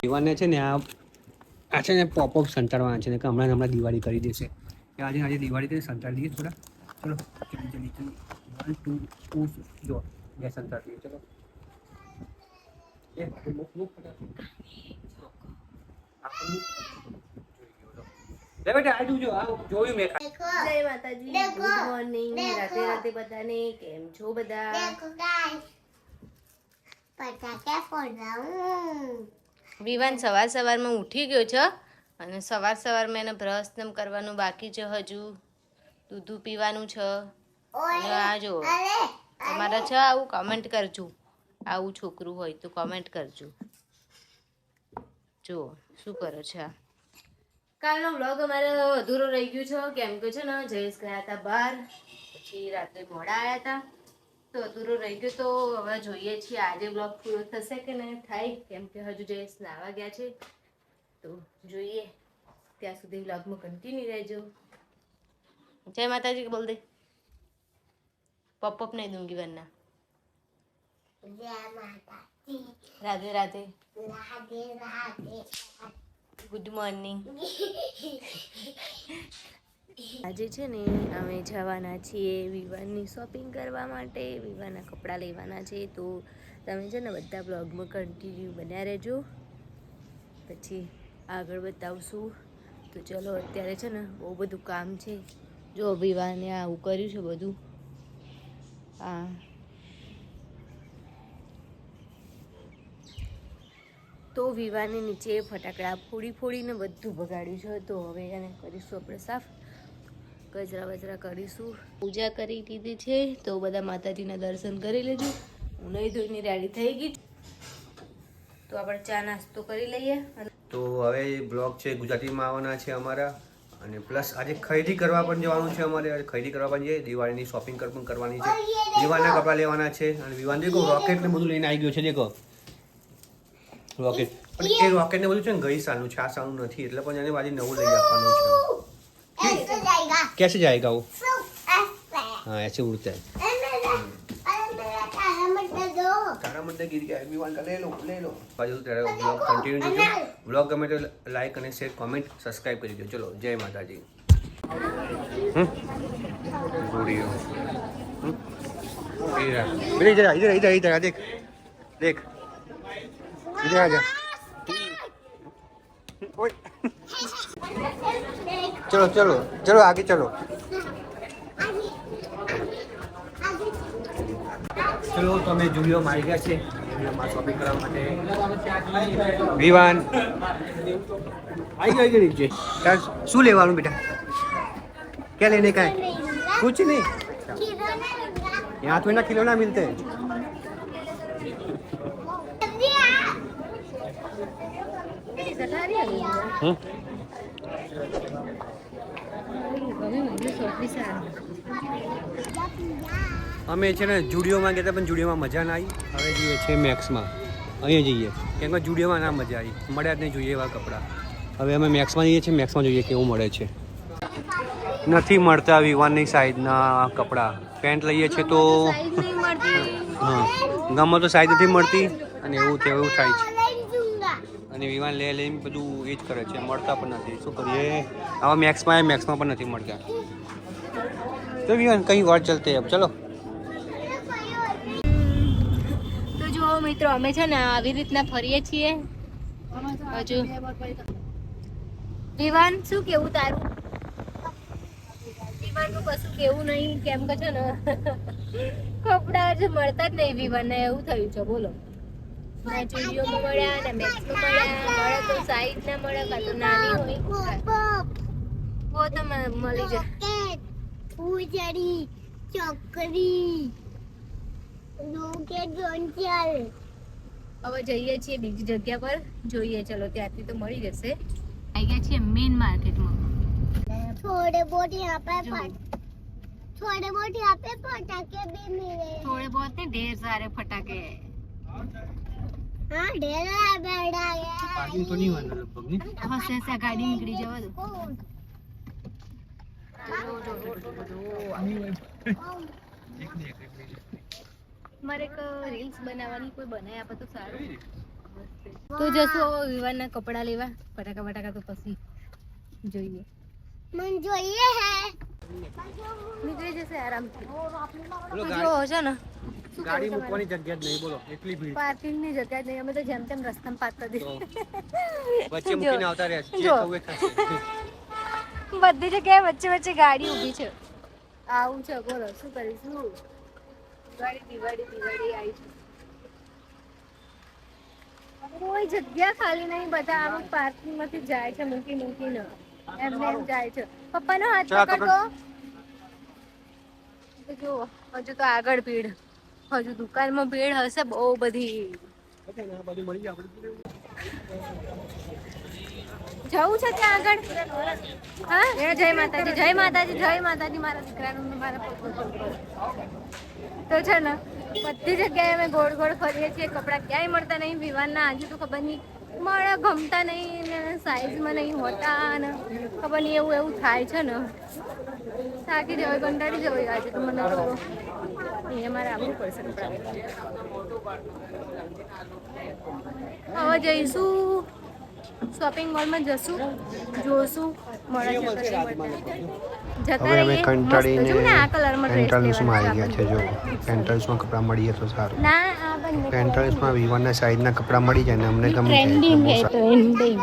દીવાને છે ને આ આ છે ને પોપઅપ સંતાડવાના છે ને કે હમણાં હમણાં દિવાળી કરી દેશે. કે આજે આજે દિવાળી તેને સંતાડી દઈએ થોડા. ચલો જલ્દી જલ્દી જલ્દી વન ટુ ટુ જો બે સંતાડી દઈએ ચલો. એ મુક મુક ફટાફટ. આ મુક. લે બેટા આ જોજો આ જોયું મેં. જય માતાજી ગુડ મોર્નિંગ. રાતે રાતે બધાને કેમ છો બધા? ફટાકા ફોડાવું. વિવાન સવાર સવારમાં ઉઠી ગયો છે અને સવાર સવારમાં એને બ્રશ કરવાનું બાકી છે હજુ. દૂધ પીવાનું છે. અને આ જો તમારે છે આવું કમેન્ટ કરજો. આવું છોકરું હોય તો કમેન્ટ કરજો. જુઓ શું કરો છો કાલનો બ્લોગ અમારે અધૂરો રહી ગયો છે. કેમ કે છે ને જયેશ ગયા હતા બહાર. પછી રાત્રે મોડા આવ્યા હતા તો અધૂરો રહી ગયો તો હવે જોઈએ છીએ આજે બ્લોગ પૂરો થશે કે નહીં થાય? કેમ કે હજુ જે સ્નાવા ગયા છે તો જોઈએ. ત્યાં સુધી બ્લોગમાં કન્ટિન્યુ રહેજો. જય માતાજી બોલ દે. પપ નહીં દૂંગી બનના. રાધે રાધે. ગુડ મોર્નિંગ આજે છે ને અમે જવાના છીએ વિવાનની શોપિંગ કરવા માટે. વિવાના કપડાં લેવાના છે તો તમે છે ને બધા બ્લોગમાં કન્ટિન્યુ બન્યા રહેજો. પછી આગળ બતાવશું. તો ચલો, અત્યારે છે ને બહુ બધું કામ છે. જો વિવાને આવું કર્યું છે બધું. હા. તો વિવાને નીચે ફટાકડા ફોડી ફોડીને બધું બગાડ્યું છે. તો હવે એને કરીશું આપણે સાફ. કચરા વચરા કરીશું. પૂજા કરી દીધી છે, તો બધા માતાજીના દર્શન કરી લેજો. હું નહીં ધોઈને રેડી થઈ ગઈ. તો આપણે ચા નાસ્તો કરી લઈએ. તો હવે બ્લોગ છે ગુજરાતીમાં આવવાના છે અમારા. અને પ્લસ આજે ખરીદી કરવા પણ જવાનું છે અમારે. ખરીદી કરવા પણ જઈએ. દિવાળીની શોપિંગ પણ કરવાની છે. દિવાળીના કપડાં લેવાના છે. અને વિવાન દેખો રોકેટ ને બધું લઈને આવી ગયો છે, દેખો. રોકેટ પણ એ રોકેટ ને બધું છે ને ગઈ સાલનું છે. આ સાલનું નથી. એટલે પણ એને આજે નવું લઈ આપવાનું છે. कैसे जाएगा वो? हाँ ऐसे उड़ता है। का ले लो ले लो। लाइक तो करने कमेंट सब्सक्राइब कर दीजिए। चलो जय माता जी हम्म? हम्म? इधर इधर इधर इधर इधर देख। देख। इधर आ जा। ओए चलो चलो चलो आगे चलो ચલો તો અમે જુલિયોમાં આવી ગયા છે જુલિયોમાં શોપિંગ કરવા માટે વિવાન આવી ગઈ ગઈ નીચે તાર શું લેવાનું બેટા क्या लेने का है कुछ नहीं यहाँ तो ना खिलौना मिलते हैं हम्म? અમે છે ને જુડિયોમાં ગયા હતા પણ જુડિયોમાં મજા ના આવી. હવે જઈએ છે મેક્સમાં. અહીંયા જઈએ. કેમ કે જુડિયોમાં ના મજા આવી. મળ્યા જ નહીં જોઈએ એવા કપડાં. હવે અમે મેક્સમાં જઈએ છીએ મેક્સમાં જોઈએ કેવું મળે છે. નથી મળતા વિવાનની સાઈઝના કપડાં. પેન્ટ લઈએ છીએ તો હા ગામમાં તો સાઈઝ નથી મળતી અને એવું તેવું થાય છે અને વિમાન લઈ લઈને બધું એ જ કરે છે, મળતા પણ નથી. શું કરીએ? આવા મેક્સમાં મેક્સમાં પણ નથી મળતા. તો વિમાન કઈ વાત ચલતે અબ ચલો. તો જુઓ મિત્રો, અમે છે ને આવી રીતના ફરીએ છીએ. હજુ. વિવાન શું કેવું તારું? વિવાનનું કશું કેવું નહીં, કેમ કે છે ને, કપડાં જ મળતા જ નહીં વિવાનને એવું થયું છે, બોલો. ના જુડિયોમાં મળ્યા ને મેક્સમાં મળ્યા મળે તો સાઈઝ ના મળે કાં તો નાની હોય વો તો મ- મળી જાય પૂજડી ચોકરી રોકેટ લોન્ચર હવે જઈએ છીએ બીજી જગ્યા પર જોઈએ ચલો ત્યાંથી તો મળી જશે આવી ગયા છીએ મેઇન માર્કેટમાં थोड़े बहुत यहाँ पे जो। फट थोड़े बहुत यहाँ पे पटाखे भी मिले थोड़े बहुत नहीं ढेर सारे फटाके हाँ ढेर है बैठा गया पार्किंग तो नहीं होना लगभग नहीं હસે હસે ગાડી નીકળી જવા દો कौन? एक देख एक देख મારે એક રીલ્સ બનાવવાની કોઈ બનાવી આપે તો સારું તો જશું હવે વિવાનના કપડાં લેવા ફટાકા ફટાકા તો પછી જોઈએ मन જોઈએ હે નીકળી જશે આરામથી બોલો તો ગાડી જો છે ને શું ગાડી મૂકવાની જગ્યા જ નહીં બોલો એટલી ભીડ. પાર્કિંગની જગ્યા જ નહીં અમે તો જેમ તેમ રસ્તામાં પાર્ક કરી વચ્ચે મૂકીને આવતા રહ્યા છે. જે. થશે. બધી જગ્યાએ વચ્ચે વચ્ચે ગાડી ઊભી છે. આવું છે બોલો શું કરીશું દિવાળી દિવાળી દિવાળી આવી છે. કોઈ જગ્યા ખાલી નહીં બધા આમ પાર્કિંગમાંથી જાય છે મૂકી મૂકીને. એમને એમ જાય છે. પપ્પાનો હાથ પકડો તો. જો હજુ તો આગળ ભીડ. હજુ દુકાનમાં ભીડ હશે બહુ બધી. જવું છે ત્યાં આગળ? હા? જય માતાજી જય માતાજી જય માતાજી, મારા દીકરાનું મારા તો છે ને, બધી જગ્યાએ અમે ગોળ ગોળ ફરીએ છીએ, કપડાં ક્યાંય મળતા નહીં, વિવાનના આજે તો ખબર નહીં, મળે ગમતા નહીં ને સાઈઝમાં નહીં હોતા ને ખબર નહીં, એવું એવું થાય છે ને. થાકી જવાય, કંટાળી જવાય આજે તો મને તો. અહીંયા મારે આવવું પડશે હવે જઈશું શોપિંગ મોલમાં જશું જોશું હવે અમે કંટાળીને પેન્ટલ્સમાં આવી ગયા છે જો પેન્ટલ્સમાં કપડાં મળીએ તો સારું. ના પેન્ટલ્સમાં સાઈઝના કપડાં મળી જાય ને અમને ગમી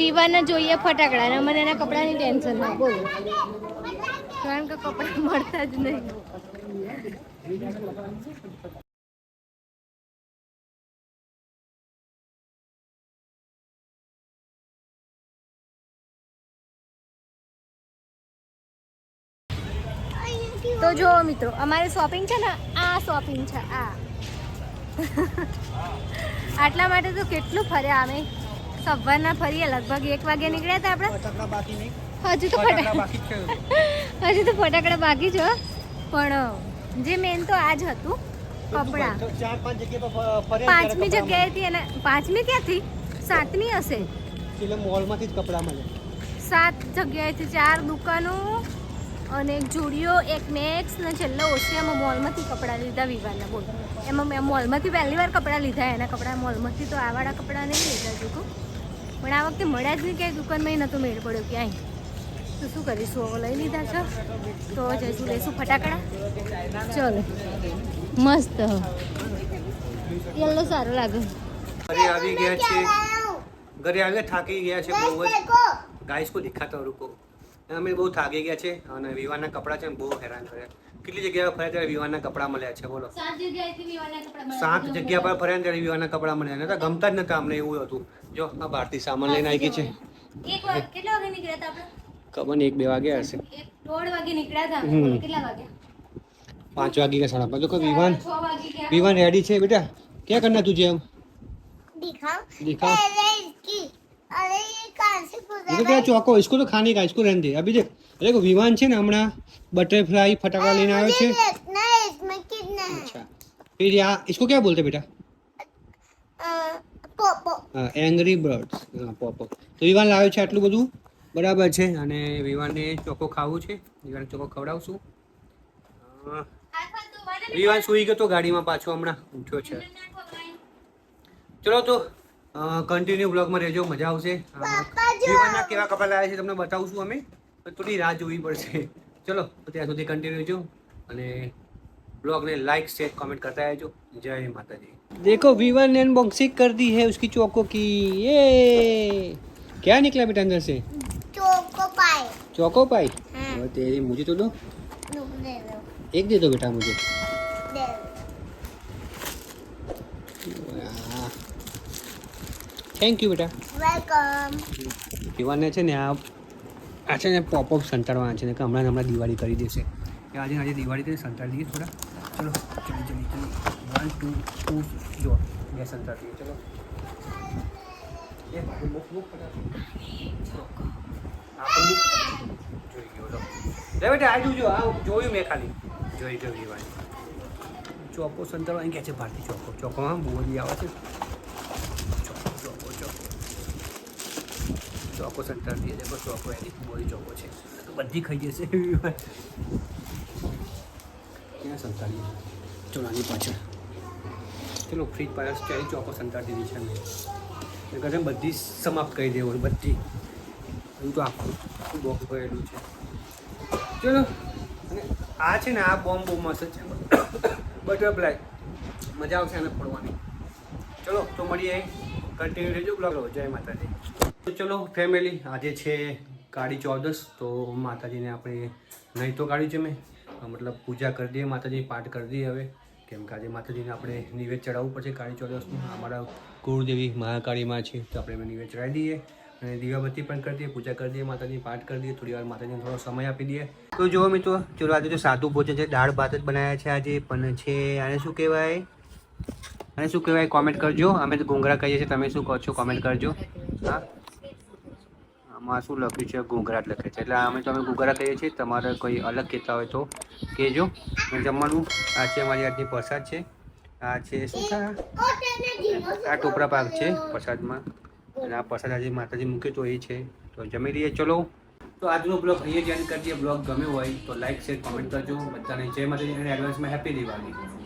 વિવાને જોઈએ ફટાકડા અને મને એના કપડાની ટેન્શન ના બોલો. કારણ કે કપડાં મળતા જ નહીં. તો જો મિત્રો, અમારી શોપિંગ છે ને, આ શોપિંગ છે, આ. આટલા માટે તો કેટલું ફર્યા અમે. સવારના ફરીએ, લગભગ એક વાગે નીકળ્યા હતા આપણે? હજુ તો હજુ તો ફટાકડા બાકી છે પણ જે મેન તો આ જ હતું કપડાં. પાંચમી જગ્યાએ જગ્યાએથી એને પાંચમી ક્યાંથી? સાતમી હશે. એટલે મોલમાંથી જ કપડાં મળે. સાત જગ્યાએથી ચાર દુકાનો અને એક જુડિયો એક મેક્સ ને છેલ્લે ઓશિયામાં મોલમાંથી કપડાં લીધા વિવાના બોલ. એમાં મેં મોલમાંથી પહેલી વાર કપડાં લીધા એના કપડાં મોલમાંથી તો આવાળા કપડાં નહીં લીધા જોતું પણ આ વખતે મળ્યા જ નહીં ક્યાંય દુકાનમાં નહોતો મેળ પડ્યો ક્યાંય. તો શું કરીશું? હવે લઈ લીધા છે. તો જઈશું લઈશું ફટાકડા. ચલો. મસ્ત. યલો સારો લાગે. ઘરે આવી ગયા છે. ઘરે આવ્યા થાકી ગયા છે બહુ જ. ગાઈસ કો દિખાતા રૂકો અમે બહુ થાકી ગયા છે અને વિવાના કપડાં છે ને બહુ હેરાન કર્યા. કેટલી જગ્યાએ ફર્યા ત્યારે વિવાના કપડાં મળ્યા છે બોલો. સાત જગ્યા પર ફર્યા ત્યારે વિવાના કપડાં મળ્યા. નતા ગમતા જ નતા અમને એવું હતું. જો આ બહારથી સામાન લઈને આવી ગઈ છે. એક વાર કેટલા વાગે નીકળ્યા હતા આપણે? ખબર નહીં એક બે વાગ્યા હશે એક દોઢ વાગે નીકળ્યા હતા હમ. બોલો કેટલા વાગ્યા પાંચ વાગી ગયા સાડા પાંચ તો કોઈ વિવાન છ વાગે ગયા विवान रेडी छे बेटा क्या करना तुझे हम दिखाओ दिखा पहले इसकी अरे ये कहाँ से ये तो गुजरा क्या चौको इसको तो खाने का इसको रहने दे अभी देख अरे को विवान છે ને હમણાં बटरफ्लाई फटाका लेने आयो मुझे છે देखना है इसमें कितना है अच्छा फिर यहाँ इसको क्या बोलते बेटा अ, पोपो એંગ્રી બર્ડ્સ હા પોપો તો વિવાન લાવ્યો છે આટલું બધું બરાબર છે અને વિવાનને ચોકો ખાવું છે વિવાન ચોકો ખવડાવશું અ, વિવાન સૂઈ ગયો તો ગાડીમાં પાછો હમણાં ઉઠ્યો છે ચલો તો કન્ટિન્યુ બ્લોગમાં રહેજો મજા આવશે અ, પાપા જો વિવાનના કેવા કપડાં લાવ્યા છે તમને બતાવશું અમે પણ થોડી રાહ જોવી પડશે ચલો તો ત્યાં સુધી કન્ટિન્યુ જો અને ब्लॉग ने लाइक शेयर कमेंट करता है जो जय माता दी देखो वीवन ने अनबॉक्सिंग कर दी है उसकी चौको की ये क्या निकला बेटा अंदर से चोको पाए चौको पाई हाँ। और तेरी मुझे तो दो नुक दे दो एक दे दो बेटा मुझे दे થેન્ક યુ બેટા वेलकम વિવાનને છે ને આ આ છે ને પોપઅપ સંતાડવાના છે ને કે હમણાં ને હમણાં દિવાળી કરી દેશે કે આજે ને આજે દિવાળી કરી સંતાડી દઈએ થોડા ચલો ચલી ચલી ચલી વન ટુ ટુ જો બે સંતાડી દઈએ ચલો એ બાબુ મુક મુક જોઈ ગયો, લો. બેટા, આ જોજો આ જોયું મેં ખાલી. જોઈ ગયો દિવાળી ચોકો સંતાડવા અહીં કે છે ભારતી ચોકો. ચોકો, હા, બહુ બધી આવે છે. ચોકો ચોકો ચોકો. ચોકો સંતાર દઈએ દેખો, ચોકો એની બોરી ચોકો છે. બધી ખાઈ જશે. ક્યાં સંતાડીએ ચોરાની પાછળ. ચલો, ફ્રીજ પાસે ચોકો સંતાડી દીધી છે મેં. કહે બધી સમાપ્ત કરી દેવું, બધી. હજુ તો આખું શું બોક્સ ભરેલું છે. ચલો, અને આ છે ને આ બોમ્બ બહુ મસ્ત છે. બટરફ્લાય. મજા આવશે આને ફરવાની ચલો, તો મળીએ કન્ટિન્યુ રહેજો બ્લોગ જય માતાજી. તો ચલો ફેમિલી આજે છે કાળી ચૌદસ તો માતાજીને આપણે નહીં તો કાઢ્યું છે મેં. મતલબ પૂજા કરી દઈએ માતાજી પાઠ કરી દઈએ હવે. કેમ કે આજે માતાજીને આપણે નિવેદ ચડાવવું પડશે કાળી ચૌદસનું અમારા કુળદેવી મહાકાળીમાં છે, તો આપણે નિવેદ ચડાવી દઈએ. અને દીવાબત્તી પણ કરી દઈએ, પૂજા કરી દઈએ માતાજી પાઠ કરી દઈએ થોડી વાર માતાજીને થોડો સમય આપી દઈએ. તો જુઓ મિત્રો, ચલો આજે તો સાદું ભોજન છે, દાળ ભાત જ બનાવ્યા છે આજે, પણ છે, આને શું કહેવાય? અને શું કહેવાય કોમેન્ટ કરજો. અમે તો ઘૂંઘરા કહીએ છીએ, તમે શું કહો છો કોમેન્ટ કરજો. હા? આમાં શું લખ્યું છે? ઘૂંઘરા જ લખે છે. એટલે અમે તો અમે ઘૂંઘરા કહીએ છીએ, તમારે કોઈ અલગ કહેતા હોય તો કહેજો. જમવાનું, આ છે અમારી આજની પ્રસાદ છે. આ છે શું? આ ટોપરા પાક છે પ્રસાદમાં. અને આ પ્રસાદ આજે માતાજી મૂક્યો તો એ છે. તો જમી લઈએ, ચલો. તો આજનો બ્લોગ અહીંયા જ એન્ડ કરીએ બ્લોગ ગમ્યો હોય તો લાઈક શેર કોમેન્ટ કરજો. બધાને જય માતાજી અને એડવાન્સમાં હેપી દિવાળી.